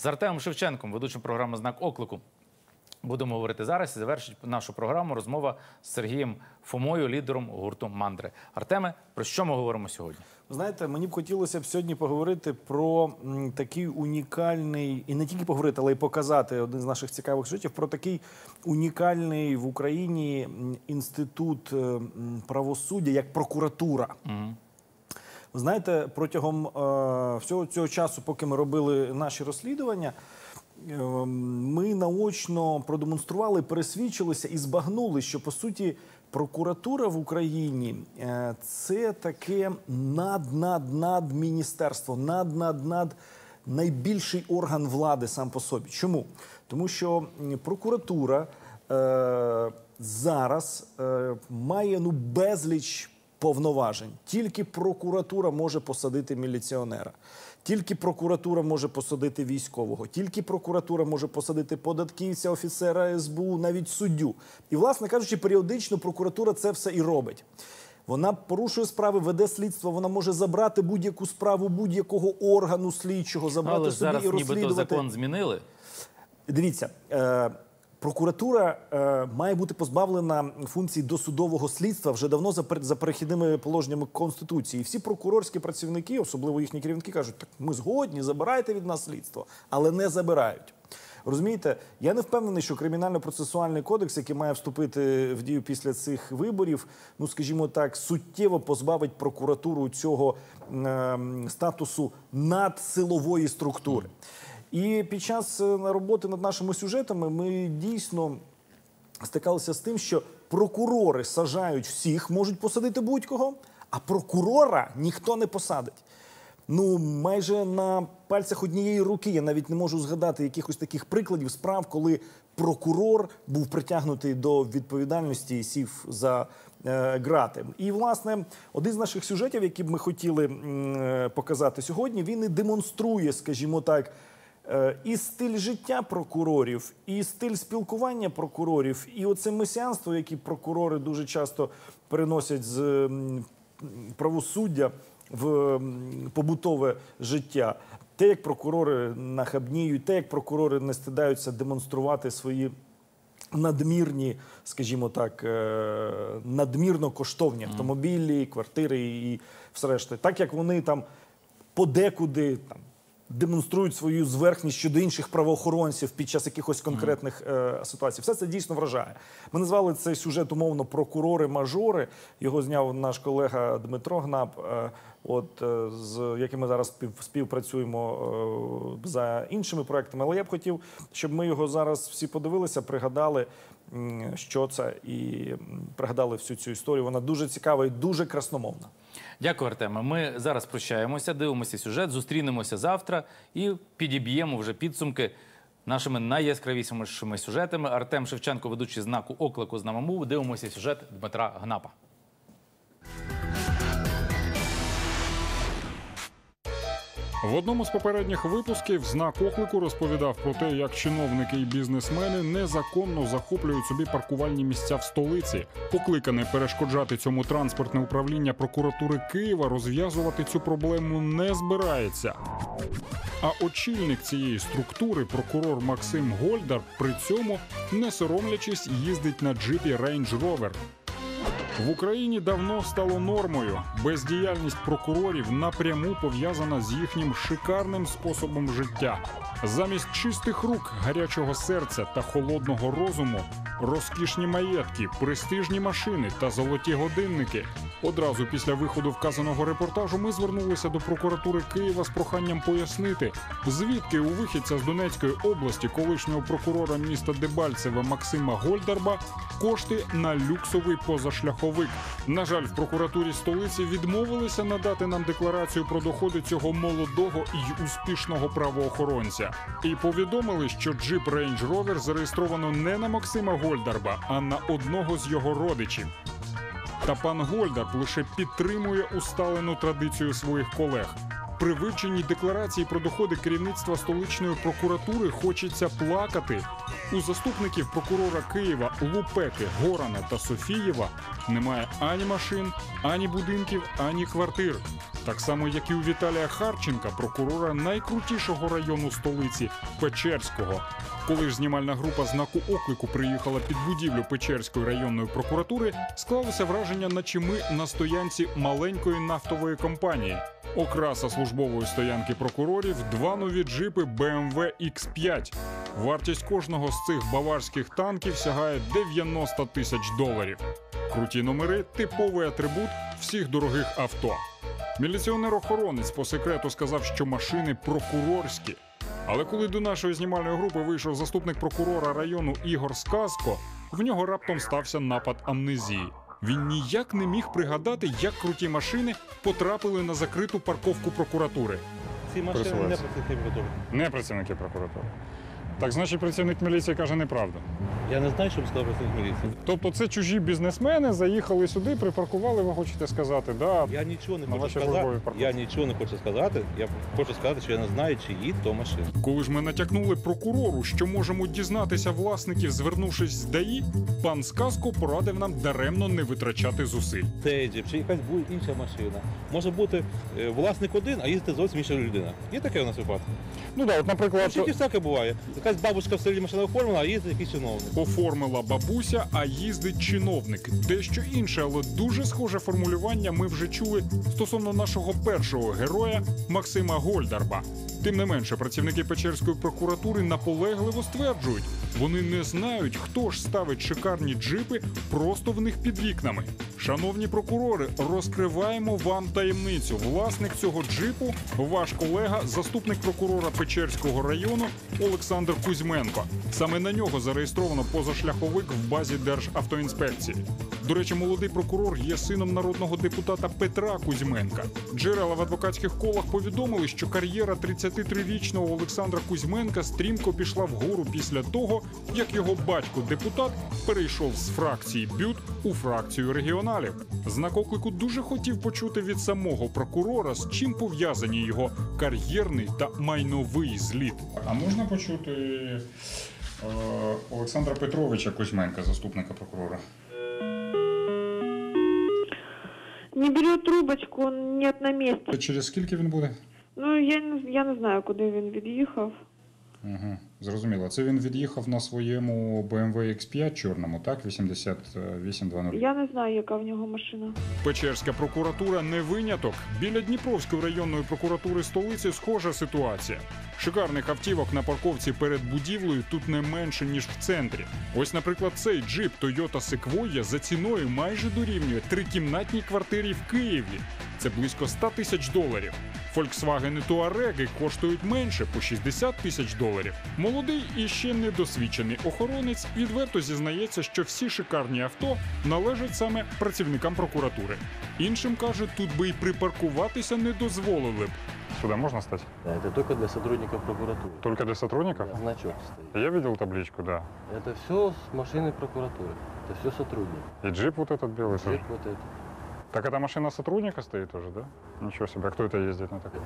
З Артемом Шевченком, ведучим програми Знак оклику. Будемо говорити зараз і завершить нашу програму розмова з Сергієм Фомою, лідером гурту Мандри. Артеме, про що ми говоримо сьогодні? Знаєте, мені б хотілося б сьогодні поговорити про такий унікальний, і не тільки поговорити, але й показати один з наших цікавих сюжетів про такий унікальний в Україні інститут е, правосуддя як прокуратура. Ви знаєте, протягом е, всього цього часу, поки ми робили наші розслідування, е, ми наочно продемонстрували, пересвідчилися і збагнули, що по суті прокуратура в Україні е, це таке над-над-над міністерство, над-над-над найбільший орган влади сам по собі. Чому? Тому що прокуратура е, зараз має ну безліч повноважень. Тільки прокуратура може посадити міліціонера. Тільки прокуратура може посадити військового, тільки прокуратура може посадити податківця, офіцера СБУ, навіть суддю. І, власне кажучи, періодично прокуратура це все і робить. Вона порушує справи, веде слідство. Вона може забрати будь-яку справу будь-якого органу слідчого, забрати Але собі зараз і нібито розслідувати. закон змінили. Дивіться, е, прокуратура е, має бути позбавлена функцій досудового слідства вже давно за, за перехідними положеннями Конституції. Всі прокурорські працівники, особливо їхні керівники, кажуть, так ми згодні, забирайте від нас слідство, але не забирають. Розумієте, я не впевнений, що кримінально-процесуальний кодекс, який має вступити в дію після цих виборів, ну скажімо так, суттєво позбавить прокуратуру цього ем, статусу надсилової структури. І під час е, роботи над нашими сюжетами ми дійсно стикалися з тим, що прокурори сажають всіх, можуть посадити будь-кого, а прокурора ніхто не посадить. Ну, майже на пальцях однієї руки я навіть не можу згадати якихось таких прикладів справ, коли прокурор був притягнутий до відповідальності і сів за е, грати. І, власне, один з наших сюжетів, які б ми хотіли е, показати сьогодні, він і демонструє, скажімо так, і стиль життя прокурорів, і стиль спілкування прокурорів, і оце месіанство, яке прокурори дуже часто переносять з правосуддя в побутове життя. Те, як прокурори нахабніють, те, як прокурори не стидаються демонструвати свої надмірні, скажімо так, е, надмірно коштовні автомобілі, квартири і все решта. Так як вони там подекуди там. Демонструють свою зверхність щодо інших правоохоронців під час якихось конкретних е, ситуацій. Все це дійсно вражає. Ми назвали цей сюжет умовно прокурори-мажори. Його зняв наш колега Дмитро Гнап, е, от е, з яким ми зараз спів, співпрацюємо е, за іншими проектами. Але я б хотів, щоб ми його зараз всі подивилися, пригадали, що це, і пригадали всю цю історію. Вона дуже цікава і дуже красномовна. Дякую, Артеме. Ми зараз прощаємося, дивимося сюжет, зустрінемося завтра і підіб'ємо вже підсумки нашими найяскравішими сюжетами. Артем Шевченко, ведучий знаку оклику з нами мову. Дивимося сюжет Дмитра Гнапа. В одному з попередніх випусків знак оклику розповідав про те, як чиновники і бізнесмени незаконно захоплюють собі паркувальні місця в столиці. Покликане перешкоджати цьому транспортне управління прокуратури Києва розв'язувати цю проблему не збирається. А очільник цієї структури, прокурор Максим Гольдар, при цьому не соромлячись їздить на джипі Range Rover. В Україні давно стало нормою. Бездіяльність прокурорів напряму пов'язана з їхнім шикарним способом життя. Замість чистих рук, гарячого серця та холодного розуму, розкішні маєтки, престижні машини та золоті годинники. Одразу після виходу вказаного репортажу ми звернулися до прокуратури Києва з проханням пояснити, звідки у вихідця з Донецької області колишнього прокурора міста Дебальцеве Максима Гольдарба кошти на люксовий позашляховик. На жаль, в прокуратурі столиці відмовилися надати нам декларацію про доходи цього молодого і успішного правоохоронця. І повідомили, що джип Range Rover зареєстровано не на Максима Гольдарба, а на одного з його родичів. Та пан Гольдарб лише підтримує усталену традицію своїх колег. При вивченні декларації про доходи керівництва столичної прокуратури хочеться плакати. У заступників прокурора Києва Лупеки, Горана та Софієва немає ані машин, ані будинків, ані квартир. Так само, як і у Віталія Харченка, прокурора найкрутішого району столиці Печерського. Коли ж знімальна група знаку оклику приїхала під будівлю Печерської районної прокуратури, склалося враження, наче ми на стоянці маленької нафтової компанії. Окраса службової стоянки прокурорів два нові джипи BMW X5. Вартість кожного з цих баварських танків сягає 90 тисяч доларів. Круті номери типовий атрибут всіх дорогих авто. Міліціонер-охоронець по секрету сказав, що машини прокурорські. Але коли до нашої знімальної групи вийшов заступник прокурора району Ігор Сказко, в нього раптом стався напад амнезії. Він ніяк не міг пригадати, як круті машини потрапили на закриту парковку прокуратури. Ці машини не працівники прокуратури. Не працівники прокуратури. Так, значить, працівник міліції каже неправду. Я не знаю, що сказав працівник міліції. Тобто, це чужі бізнесмени заїхали сюди, припаркували, ви хочете сказати, да. Я нічого не На хочу вашій сказати. парковці. Я нічого не хочу сказати. Я хочу сказати, що я не знаю, чиї то машини. Коли ж ми натякнули прокурору, що можемо дізнатися власників, звернувшись з ДАІ, пан Сказко порадив нам даремно не витрачати зусиль. Цей джип чи якась буде інша машина. Може бути е, власник один, а їздити зовсім інша людина. Є таке у нас випадок? Ну да, от, наприклад, житті всяке буває. Якась бабушка в селі машина оформила, а їздить якийсь чиновник. оформила бабуся, а їздить чиновник. Дещо інше, але дуже схоже формулювання ми вже чули стосовно нашого першого героя Максима Гольдарба. Тим не менше, працівники Печерської прокуратури наполегливо стверджують, вони не знають, хто ж ставить шикарні джипи просто в них під вікнами. Шановні прокурори, розкриваємо вам таємницю. Власник цього джипу ваш колега, заступник прокурора Печерського району Олександр Кузьменко. Саме на нього зареєстровано позашляховик в базі Державтоінспекції. До речі, молодий прокурор є сином народного депутата Петра Кузьменка. Джерела в адвокатських колах повідомили, що кар'єра 33-річного Олександра Кузьменка стрімко пішла вгору після того, як його батько депутат перейшов з фракції БЮТ у фракцію регіоналів. Знак оклику дуже хотів почути від самого прокурора, з чим пов'язані його кар'єрний та майновий зліт. А можна почути е, Олександра Петровича Кузьменка, заступника прокурора? Не берет трубочку, он нет на месте. Через скільки він буде? Ну, я не, я не знаю, куди він від'їхав. Угу, зрозуміло. Це він від'їхав на своєму BMW X5 чорному, так? 8820. Я не знаю, яка в нього машина. Печерська прокуратура не виняток. Біля Дніпровської районної прокуратури столиці схожа ситуація. Шикарних автівок на парковці перед будівлею тут не менше ніж в центрі. Ось, наприклад, цей джип Toyota Sequoia за ціною майже дорівнює трикімнатній квартирі в Києві. Це близько 100 тисяч доларів. Volkswagen Touareg коштують менше по 60 тисяч доларів. Молодий і ще недосвідчений охоронець відверто зізнається, що всі шикарні авто належать саме працівникам прокуратури. Іншим каже, тут би й припаркуватися не дозволили б. Сюда можно стать? Да, это только для сотрудников прокуратуры. Только для сотрудников? Да, Значок стоит. Я видел табличку, да. Это все с машины прокуратуры. Это все сотрудники. И джип вот этот белый Джип вот это. Так это машина сотрудника стоит тоже, да? Ничего себе, а кто это ездит на такой?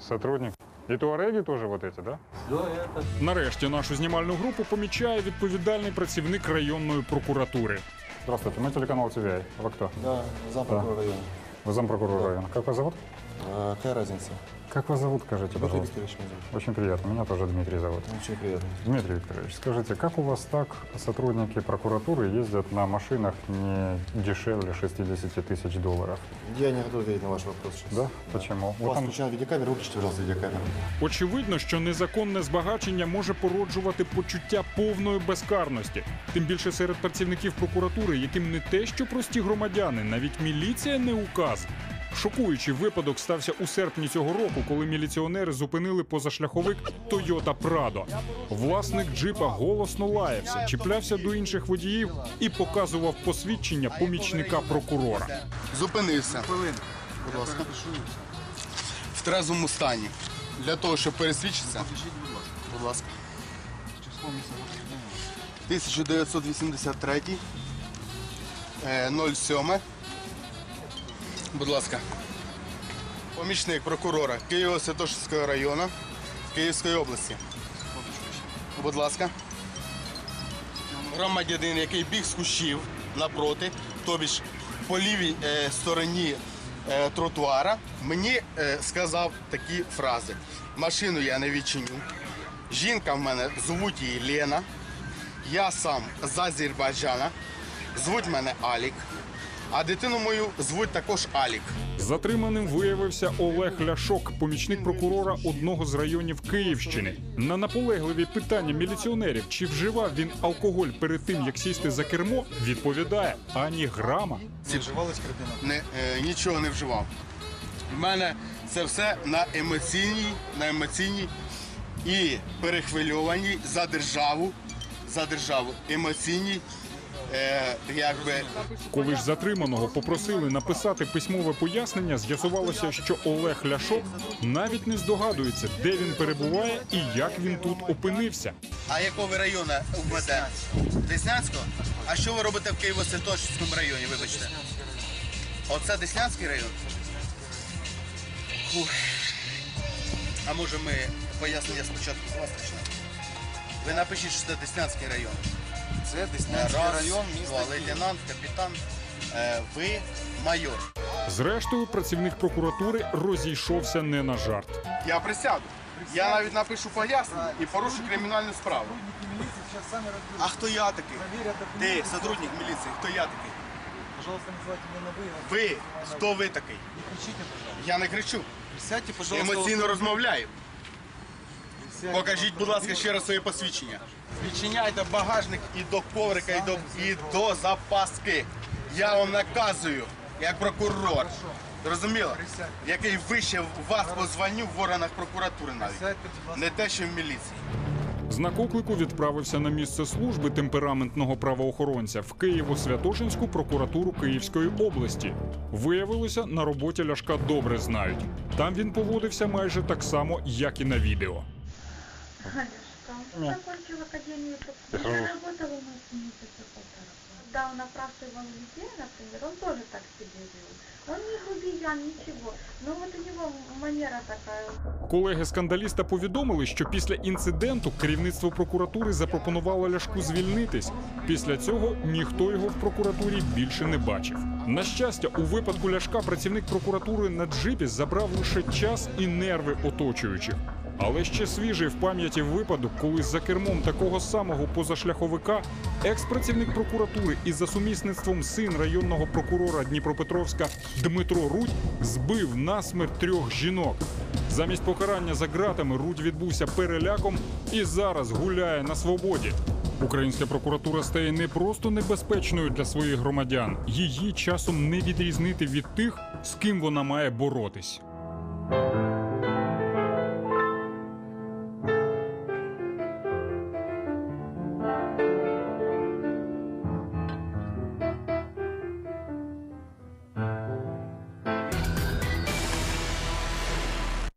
Сотрудник. І туареги теж вот эти, да? Все это Нарешті нашу знімальну групу помічає відповідальний працівник районної прокуратури. Здравствуйте, мы телеканал ТВИ. Вы кто? Да, зампрокурора района. Вы зампрокурора района. Как вас зовут? А, какая разница? Как вас зовут, скажите, Дмитрий пожалуйста? Викторович меня зовут. Очень приятно. Меня тоже Дмитрий зовут. Очень приятно. Дмитрий Викторович, скажите, как у вас так сотрудники прокуратуры ездят на машинах не дешевле 60 тысяч долларов? Я не готов ответить на ваш вопрос сейчас. Да? Почему? У Вот вас там- включена видеокамера, выключите, пожалуйста, видеокамеру. Очевидно, що незаконне збагачення може породжувати почуття повної безкарності, тим більше серед працівників прокуратури, яким не те, що прості громадяни, навіть міліція не указ. Шокуючий випадок стався у серпні цього року, коли міліціонери зупинили позашляховик Toyota Prado. Власник джипа голосно лаявся, чіплявся до інших водіїв і показував посвідчення помічника прокурора. Зупинився. Будь ласка. В трезвому стані. Для того, щоб пересвідчитися. Будь ласка. 1983. е, 07. Будь ласка. Помічник прокурора Києво-Святошинського району Київської області. Будь ласка. громадянин, який біг з кущів напроти, тобі ж по лівій е, стороні е, тротуара, мені е, сказав такі фрази: машину я не відчиню. Жінка в мене звуть її Лена. Я сам з Азербайджана. Звуть мене Алік. А дитину мою звуть також Алік. Затриманим виявився Олег Ляшок, помічник прокурора одного з районів Київщини. На наполегливі питання міліціонерів, чи вживав він алкоголь перед тим, як сісти за кермо, відповідає ані грама. не, е, нічого не вживав. В мене це все на емоційній, на емоційній і перехвильованій за державу, за державу емоційній, е, якби Коли ж затриманого попросили написати письмове пояснення, з'ясувалося, що Олег Ляшок навіть не здогадується, де він перебуває і як він тут опинився. А якого ви району УБД? Деснянського? А що ви робите в Києво-Святошинському районі, вибачте? Оце Деснянський район? Фух. А може ми пояснення спочатку з вас почнемо? Ви напишіть, що це Деснянський район. Це Деснянський Раз, район, два, Київ. лейтенант, капітан, е, ви майор. Зрештою, працівник прокуратури розійшовся не на жарт. Я присяду. Я навіть напишу пояснення і порушу кримінальну справу. А хто я такий? Ти, сотрудник міліції, хто я такий? Пожалуйста, називайте мене на ви. Ви, хто ви такий? Кричите, пожалуйста. Я не кричу. Сядьте, пожалуйста. Емоційно розмовляю. Покажіть, будь ласка, ще раз своє посвідчення. Відчиняйте багажник і до коврика, і до, і до запаски. Я вам наказую, як прокурор. Зрозуміло? Який вище вас по званню в органах прокуратури навіть. Не те, що в міліції. Знак оклику відправився на місце служби темпераментного правоохоронця в Києво-Святошинську прокуратуру Київської області. Виявилося, на роботі Ляшка добре знають. Там він поводився майже так само, як і на відео. Галюшка, закончил академию, я работала у нас месяца полтора. Да, он опрашивал людей, например, он тоже так себя вел. Он не грубиян, ничего. Но вот у него манера такая. Колеги скандаліста повідомили, що після інциденту керівництво прокуратури запропонувало Ляшку звільнитись. Після цього ніхто його в прокуратурі більше не бачив. На щастя, у випадку Ляшка працівник прокуратури на джипі забрав лише час і нерви оточуючих. Але ще свіжий в пам'яті випадок, коли за кермом такого самого позашляховика екс-працівник прокуратури і за сумісництвом син районного прокурора Дніпропетровська Дмитро Рудь збив насмерть трьох жінок. Замість покарання за ґратами Рудь відбувся переляком і зараз гуляє на свободі. Українська прокуратура стає не просто небезпечною для своїх громадян, її часом не відрізнити від тих, з ким вона має боротись.